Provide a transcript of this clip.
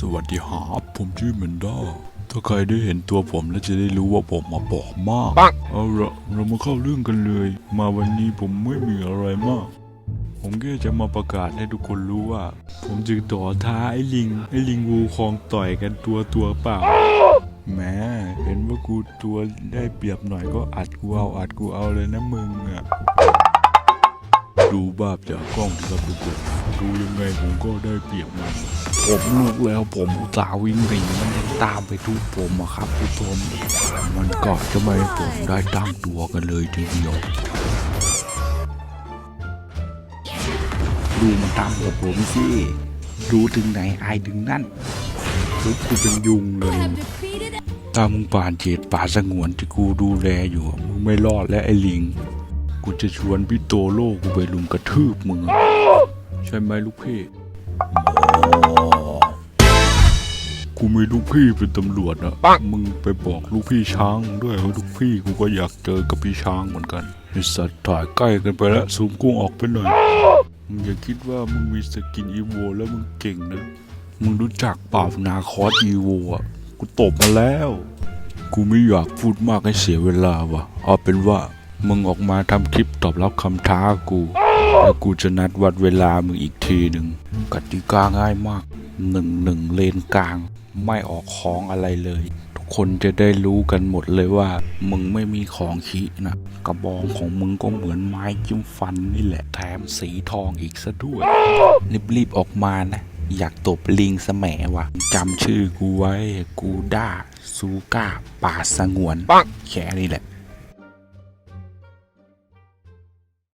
สวัสดีครับผมชื่อเมนด้าถ้าใครได้เห็นตัวผมแล้วจะได้รู้ว่าผมมาบอกมาก เอาละเรามาเข้าเรื่องกันเลย มาวันนี้ผมไม่มีอะไรมาก ผมแค่จะมาประกาศให้ทุกคนรู้ว่า ผมจึงต่อท้าไอ้ลิง ไอ้ลิงวูคองต่อยกันตัวตัวเปล่าแหม้เห็นว่ากูตัวได้เปรียบหน่อยก็อัดกูเอาอัดกูเอาเลยนะมึงอะดูบาปจากกล้องที่ครับทุกคนดูยังไงผมก็ได้เปรียบมัน ผมลูกแล้วผมอุตส่าห์วิ่งหนีมันยังตามไปทุบผมอะครับผู้ชมมันก็จะไม่ให้ผมได้ตั้งตัวกันเลยทีเดียวดูมันตามผมผมสิรู้ถึงไหนอายถึงนั่นทุบกูเป็นยุงเลย have defeated ถ้ามึงป่านเขตป่าสงวนที่กูดูแลอยู่มึงไม่รอดและไอ้ลิง กูจะชวนพี่โตโลกูไปลุมกระทืบมึงใช่ไหมลูกพี่ กูมีลูกพี่เป็นตำรวจอะมึงไปบอกลูกพี่ช้างด้วยว่าลูกพี่กูก็อยากเจอกับพี่ช้างเหมือนกันไอสัตว์ถ่ายใกล้กันไปแล้วซูมกุ้งออกไปหน่อย มึงอย่าคิดว่ามึงมีสกินอีโวแล้วมึงเก่งนะ มึงรู้จักเปล่านาคอสอีโวอะ กูตบมาแล้ว กูไม่อยากพูดมากให้เสียเวลาว่ะ เอาเป็นว่ามึงออกมาทำคลิปตอบรับคำท้ากู แล้วกูจะนัดวัดเวลามึงอีกทีหนึ่งกติกาง่ายมากหนึ่งหนึ่งเลนกลาง ไม่ออกของอะไรเลย ทุกคนจะได้รู้กันหมดเลยว่า มึงไม่มีของขี้นะกระบองของมึงก็เหมือนไม้จิ้มฟันนี่แหละแถมสีทองอีกซะด้วยรีบๆออกมานะอยากตบลิงสแหมว่ะจำชื่อกูไว้ กูด้าซูก้าป่าสงวนแค่นี้แหละ